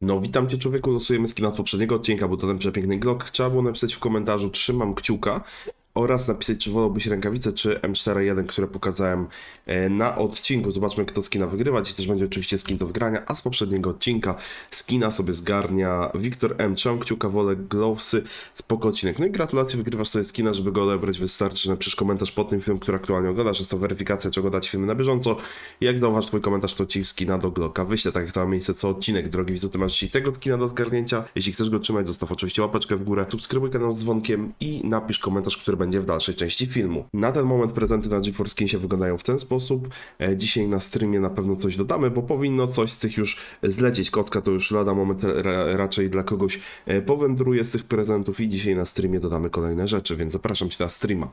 No, witam cię człowieku, losujemy skina z poprzedniego odcinka, był to ten przepiękny Glock. Trzeba było napisać w komentarzu trzymam kciuka oraz napisać czy wolałbyś rękawice czy M41, które pokazałem e, na odcinku. Zobaczmy kto skina wygrywa, dzisiaj też będzie oczywiście skin do wygrania, a z poprzedniego odcinka skina sobie zgarnia Wiktor M. Kciuka, wolę glowsy, spoko odcinek. No i gratulacje, wygrywasz sobie skina, żeby go odebrać wystarczy, że napisz komentarz pod tym filmem, który aktualnie oglądasz, jest to weryfikacja, czego dać filmy na bieżąco. Jak zauważ twój komentarz, to ci skina do Glocka wyślę, tak jak to ma miejsce co odcinek. Drogi widzu, ty masz dzisiaj tego skina do zgarnięcia. Jeśli chcesz go trzymać, zostaw oczywiście łapeczkę w górę, subskrybuj kanał z dzwonkiem i napisz komentarz, który będzie w dalszej części filmu. Na ten moment prezenty na GeForce Skinsie wyglądają w ten sposób. E, Dzisiaj na streamie na pewno coś dodamy, bo powinno coś z tych już zlecieć. Kocka to już lada moment ra raczej dla kogoś e, powędruje z tych prezentów i dzisiaj na streamie dodamy kolejne rzeczy, więc zapraszam cię na streama.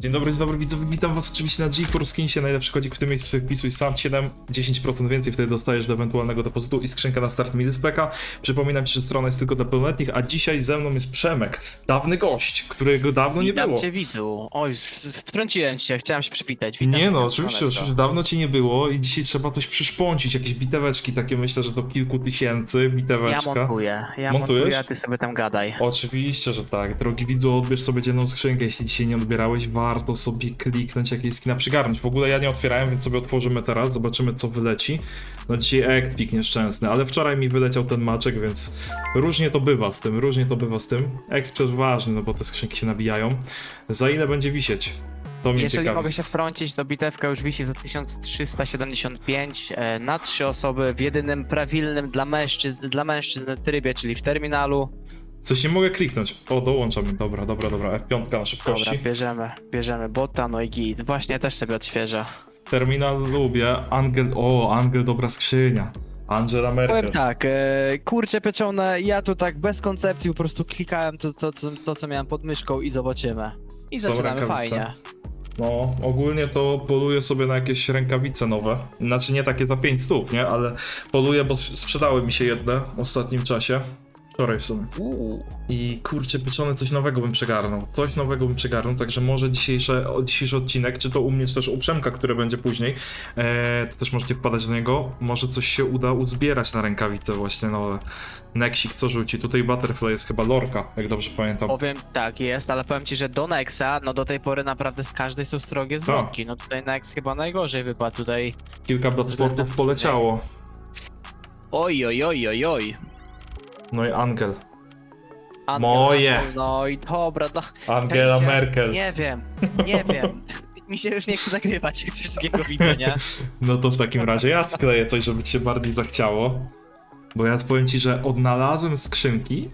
Dzień dobry, dzień dobry widzowie, witam was oczywiście na GeForce Skinsie, najlepszy kodzik w tym miejscu sobie wpisuj SAT 7, 10% więcej, wtedy dostajesz do ewentualnego depozytu i skrzynka na start Midispeka. Przypominam ci, że strona jest tylko dla pełnoletnich, a dzisiaj ze mną jest Przemek, dawny gość, którego dawno nie Witam było. cię widzu. Oj, wtrąciłem cię, chciałem się przywitać. Witam Nie cię, no, oczywiście, oczywiście, dawno ci nie było i dzisiaj trzeba coś przyszpącić, jakieś biteweczki takie, myślę, że do kilku tysięcy Ja biteweczka. montuję, ja Montujesz? montuję, a ty sobie tam gadaj. Oczywiście, że tak. Drogi widzu, odbierz sobie dzienną skrzynkę. Jeśli dzisiaj nie odbierałeś, warto sobie kliknąć jakieś skina przygarnąć. W ogóle ja nie otwierałem, więc sobie otworzymy teraz, zobaczymy co wyleci. No dzisiaj Ektpik nieszczęsny, ale wczoraj mi wyleciał ten maczek, więc różnie to bywa z tym, różnie to bywa z tym. Też ważny, no bo te skrzynki się nabijają. Za ile będzie wisieć? To mnie Jeżeli ciekawi. mogę się wtrącić, to bitewka już wisi za 1375 e, na trzy osoby w jedynym prawilnym dla mężczyzn, dla mężczyzn trybie, czyli w terminalu. Coś nie mogę kliknąć. O, dołączamy. Dobra, dobra, dobra. F5 na szybkości. Dobra, bierzemy, bierzemy bota, no i git. Właśnie też sobie odświeżę. Terminal lubię. Angel, o, Angel dobra skrzynia. Angela Merkel. Powiem tak, e, kurcze pieczone, ja tu tak bez koncepcji po prostu klikałem to, to, to, to co miałem pod myszką i zobaczymy. I Są zaczynamy rękawice. fajnie. No, ogólnie to poluję sobie na jakieś rękawice nowe. Znaczy nie takie za 5 stóp, nie? Ale poluję, bo sprzedały mi się jedne w ostatnim czasie. Wczoraj w sumie. Uuu. I kurczę, pieczone coś nowego bym przegarnął. Coś nowego bym przegarnął, także może dzisiejsze, o- dzisiejszy odcinek, czy to u mnie, czy też u Przemka, który będzie później, e, to też możecie wpadać do niego. Może coś się uda uzbierać na rękawice właśnie nowe. Nexik co rzuci? Tutaj Butterfly jest chyba Lorka, jak dobrze pamiętam. Powiem tak jest, ale powiem ci, że do Nexa, no do tej pory naprawdę z każdej są srogie zwłoki. No tutaj Nex chyba najgorzej wypadł tutaj. Kilka Bloodsportów poleciało. Oj, oj, oj, oj, oj. No i Angel. Angela, Moje. No i dobra, no. Angela Merkel. Nie wiem, nie wiem. Mi się już nie chce nagrywać, jak coś takiego widzę, nie? No to w takim razie ja skleję coś, żeby ci się bardziej zachciało. Bo ja powiem ci, że odnalazłem skrzynki,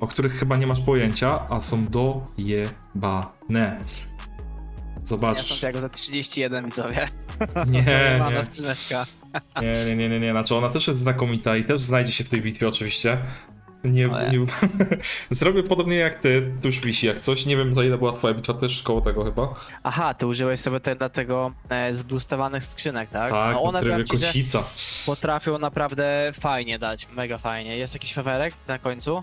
o których chyba nie masz pojęcia, a są dojebane. Ja Zobacz. są tego za 31 widzowie. Nie, nie, skrzyneczka. Nie, nie, nie, nie, nie. Znaczy ona też jest znakomita i też znajdzie się w tej bitwie oczywiście. Nie, O ja. nie... Zrobię podobnie jak ty, tu już wisi jak coś. Nie wiem za ile była twoja bitwa, też koło tego chyba. Aha, ty użyłeś sobie te, dlatego e, zboostowanych skrzynek, tak? Tak, no one trybie powiem ci, że kocica. potrafią naprawdę fajnie dać, mega fajnie. Jest jakiś fawerek na końcu?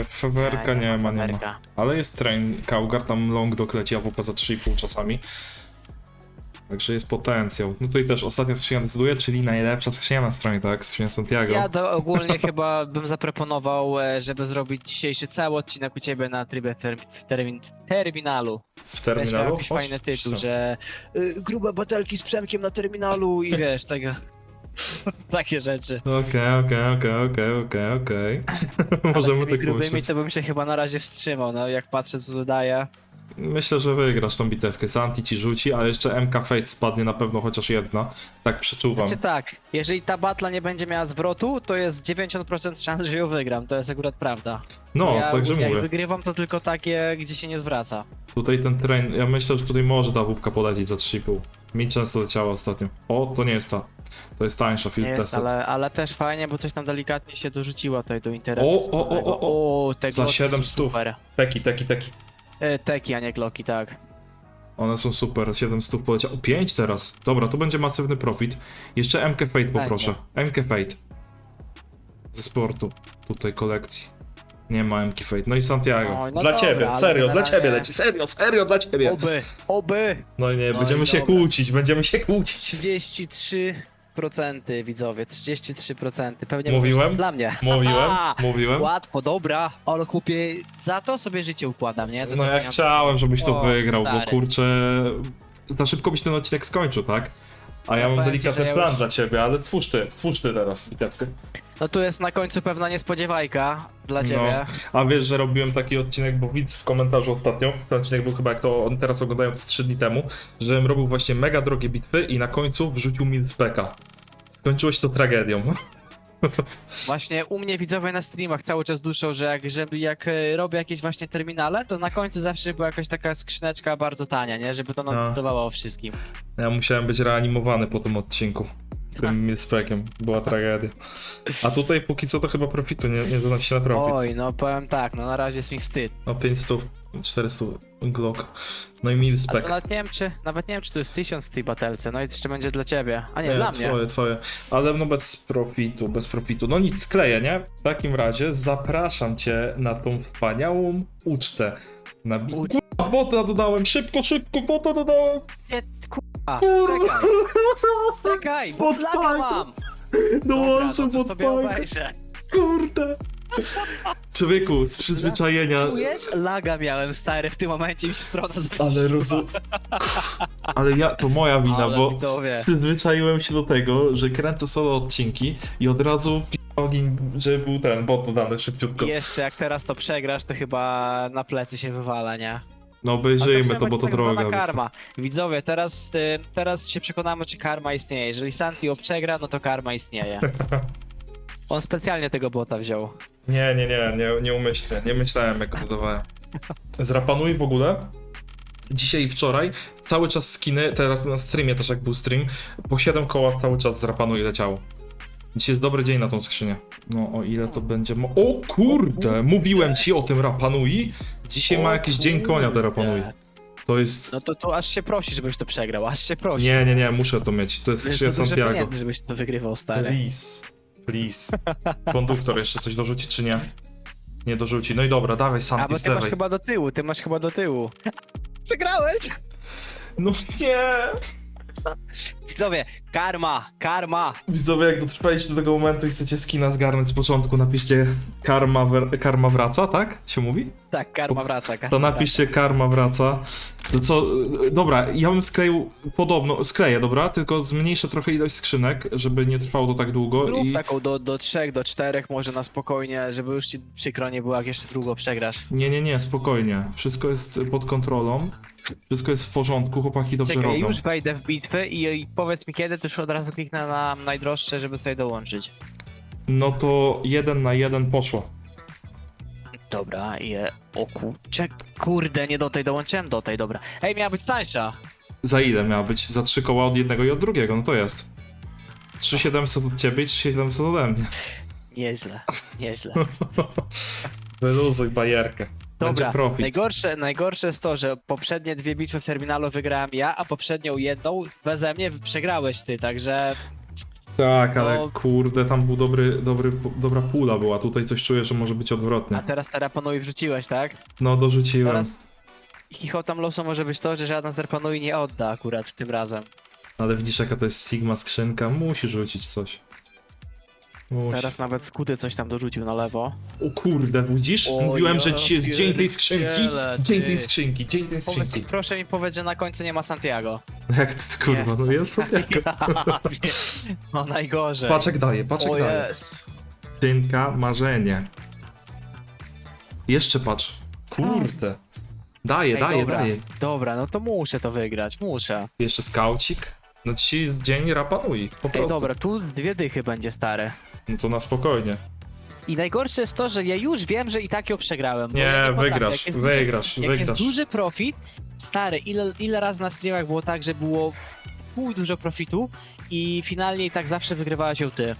E, Fewerka nie, ma, nie ma. fawerka. Ale jest train Kaugar, tam long dog leci AWP za 3,5 czasami. Także jest potencjał. No tutaj też ostatnia skrzynia decyduje, czyli najlepsza skrzynia na stronie, tak? Skrzynia Santiago. Ja to ogólnie chyba bym zaproponował, e, żeby zrobić dzisiejszy cały odcinek u ciebie na trybie termi termin terminalu. w miał terminalu. jakiś fajny tytuł, że y, grube batelki z Przemkiem na terminalu i wiesz, tego... Takie rzeczy. Okej, okej, okej, okej, okej, okej. Ale z Możemy tymi tak grubymi myśleć. to bym się chyba na razie wstrzymał, no jak patrzę co tu daje. Myślę, że wygrasz tą bitewkę. Santi ci rzuci, a jeszcze MK Fate spadnie na pewno chociaż jedna. Tak przeczuwam. Znaczy tak, jeżeli ta batla nie będzie miała zwrotu, to jest 90% szans, że ją wygram, to jest akurat prawda. No, ja, także jak mówię. wygrywam to tylko takie, gdzie się nie zwraca. Tutaj ten train, ja myślę, że tutaj może ta wupka polecieć za 3,5. Mi często leciała ostatnio. O, to nie jest ta. To jest tańsza field jest, tested. ale, ale też fajnie, bo coś tam delikatnie się dorzuciło tutaj do interesu. O, o, o, o, o, o Za gloki 7 są stów. Super. Teki, teki, teki. E, teki, a nie gloki, tak. One są super, 7 stów poleciało. 5 teraz. Dobra, tu będzie masywny profit. Jeszcze MK Fate poproszę. MK Fate. Ze sportu. Tutaj kolekcji. Nie ma MK Fate. No i Santiago. Oj, no dla dobra, ciebie, ale serio, dla generalnie- ciebie leci, serio, serio dla ciebie. Oby, oby! No i nie, No będziemy i się dobra. kłócić, będziemy się kłócić. 33% widzowie, 33%. Pewnie Mówiłem? mówisz, Dla mnie. Mówiłem, mówiłem. Łatwo, dobra, ale kupię. Za to sobie życie układam, nie? Za No te ja pieniądze. chciałem, żebyś to O, wygrał, bo stary. kurczę, za szybko byś ten odcinek skończył, tak? A ja Ja mam powiem ci, delikatny że ja plan już- dla ciebie, ale stwórz ty, stwórz ty teraz bitewkę. No tu jest na końcu pewna niespodziewajka dla ciebie. No, a wiesz, że robiłem taki odcinek, bo widz w komentarzu ostatnio, ten odcinek był chyba jak to on teraz oglądają z 3 dni temu, żebym robił właśnie mega drogie bitwy i na końcu wrzucił Milspeka. Skończyło się to tragedią. Właśnie u mnie widzowie na streamach cały czas duszą, że jak, żeby jak e, robię jakieś właśnie terminale, to na końcu zawsze była jakaś taka skrzyneczka bardzo tania, nie? Żeby to nam No. decydowało o wszystkim. Ja musiałem być reanimowany po tym odcinku. Tym Milspekiem. Była tragedia. A tutaj póki co to chyba profitu, nie, nie zanosi się na profit. Oj, no powiem tak, no na razie jest mi wstyd. No 500, 400 Glock. No i A Milspek. to nawet nie wiem czy, nawet nie wiem czy to jest 1000 w tej batelce, no i jeszcze będzie dla ciebie. A nie, Nie, dla mnie. twoje, twoje. Ale no bez profitu, bez profitu. No nic, skleję, nie? W takim razie zapraszam cię na tą wspaniałą ucztę. Na Ucz- Kurwa, bota dodałem, szybko, szybko, bota dodałem. Nie, kurwa, czekaj, czekaj, bo Pod plaga fajką. mam. Dobra, Dołączę no to pod sobie fajkę. obejrzę. Kurde. Człowieku, z przyzwyczajenia. Czujesz? Laga miałem, stary, w tym momencie mi się strona Ale rozum... Ale ja, to moja wina, Ale bo widzowie. przyzwyczaiłem się do tego, że kręcę solo odcinki i od razu p***ogień, że był ten bot dodany szybciutko. I jeszcze jak teraz to przegrasz, to chyba na plecy się wywala, nie? No A obejrzyjmy to, bo to tak zwana droga. karma. Widzowie, teraz, y, teraz się przekonamy, czy karma istnieje. Jeżeli Santio przegra, no to karma istnieje. On specjalnie tego bota wziął. Nie, nie, nie, nie, nie umyślę, nie myślałem jak go dodawałem. Zrapanuj w ogóle. Dzisiaj i wczoraj cały czas skiny, teraz na streamie też jak był stream, po 7 koła cały czas zrapanuj leciało. Dzisiaj jest dobry dzień na tą skrzynię. No o ile to będzie mo- O kurde, mówiłem ci o tym rapanui. Dzisiaj ma O jakiś dzień konia do rapanui. kurde. To jest... No to tu aż się prosi, żebyś to przegrał, aż się prosi. Nie, nie, nie, muszę to mieć. To jest Wiesz, to duże Santiago. pieniądze, żebyś to wygrywał, stary. Please, please. Konduktor jeszcze coś dorzuci czy nie? Nie dorzuci. No i dobra, dawaj A Santi bo z ty masz lewej. chyba do tyłu, ty masz chyba do tyłu. Przegrałeś! No nie! Widzowie, karma, karma! Widzowie, jak dotrwaliście do tego momentu i chcecie skina zgarnąć z początku, napiszcie karma, karma wraca, tak? Się mówi? Tak, karma wraca, karma To napiszcie karma wraca. To co, y, dobra, ja bym skleił podobno, skleję, dobra? Tylko zmniejszę trochę ilość skrzynek, żeby nie trwało to tak długo Zrób i... taką do, do trzech, do czterech może na spokojnie, żeby już ci przykro nie było, jak jeszcze długo przegrasz. Nie, nie, nie, spokojnie. Wszystko jest pod kontrolą. Wszystko jest w porządku, chłopaki dobrze Czekaj, robią. już wejdę w bitwę i, i powiedz mi kiedy, to już od razu kliknę na najdroższe, żeby sobie dołączyć. No to jeden na jeden poszło. Dobra, i e, o kurczę, kurde, nie do tej dołączyłem, do tej, dobra. Ej, miała być tańsza. Za ile miała być? Za trzy koła od jednego i od drugiego, no to jest. 3700 od ciebie i 3700 ode mnie. Nieźle, nieźle. Wyluzuj bajerkę. Będzie Dobra, profit. najgorsze, najgorsze jest to, że poprzednie dwie bitwy w terminalu wygrałem ja, a poprzednią jedną beze mnie przegrałeś ty, także Tak, ale No. kurde, tam był dobry, dobry, dobra pula była. Tutaj coś czuję, że może być a odwrotnie. teraz Terapanui wrzuciłeś, tak? No, dorzuciłem. Teraz chichotam losą może być to, że żaden z Terapanui nie odda akurat tym razem. Ale widzisz, jaka to jest Sigma skrzynka? Musi rzucić coś. Musi. Teraz nawet Skuty coś tam dorzucił na lewo. O kurde, widzisz? O, Mówiłem, że dzisiaj jest dzień tej skrzynki. pierdzielę, Dzień ty. tej skrzynki, dzień tej Powiedz, skrzynki. proszę mi powiedz, że na końcu nie ma Santiago. Jak to kurwa, no jest Santiago. No najgorzej. Patrz jak daje, o daje. jest. Skrzynka marzenie. Jeszcze patrz. Kurde. Daje, Ej, daje, dobra, daje. dobra, no to muszę to wygrać, muszę. Jeszcze skaucik. No dzisiaj jest dzień rapanui, po prostu. Ej, dobra, tu z dwie dychy będzie stare. No to na spokojnie. I najgorsze jest to, że ja już wiem, że i tak ją przegrałem. bo Nie, ja potrafię. wygrasz, Jak jest wygrasz, duży, Jak wygrasz. jest duży profit, stary, ile, ile razy na streamach było tak, że było chuj dużo profitu i finalnie i tak zawsze wygrywałeś ją ty.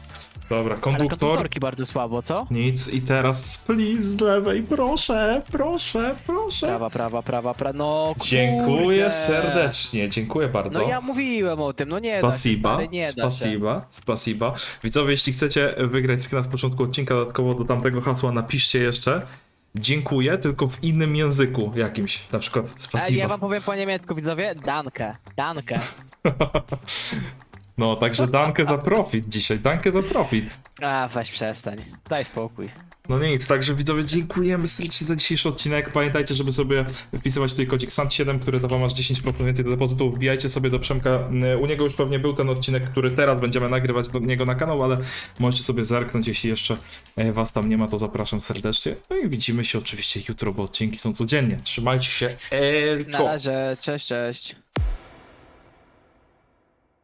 Dobra, Ale konduktor. konduktorki bardzo słabo, co? Nic i teraz split z lewej, proszę, proszę, proszę. Prawa, prawa, prawa, prawa, no Dziękuję kurde. serdecznie, dziękuję bardzo. No ja mówiłem o tym, no nie Spasiba, da się, stary, nie da się. spasiba, spasiba. Widzowie, jeśli chcecie wygrać skina z początku odcinka, dodatkowo do tamtego hasła napiszcie jeszcze dziękuję, tylko w innym języku jakimś, na przykład Ej, spasiba. ja wam powiem po niemiecku, widzowie, danke, danke. No, także dankę za profit dzisiaj, dankę za profit. A, weź przestań, daj spokój. No nic, także widzowie, dziękujemy serdecznie za dzisiejszy odcinek. Pamiętajcie, żeby sobie wpisywać tutaj kodzik SANT7, który da wam aż 10% więcej do depozytu. Wbijajcie sobie do Przemka. U niego już pewnie był ten odcinek, który teraz będziemy nagrywać do niego na kanał, ale możecie sobie zerknąć, jeśli jeszcze e, was tam nie ma, to zapraszam serdecznie. No i widzimy się oczywiście jutro, bo odcinki są codziennie. Trzymajcie się. Na Elko! razie, cześć, cześć.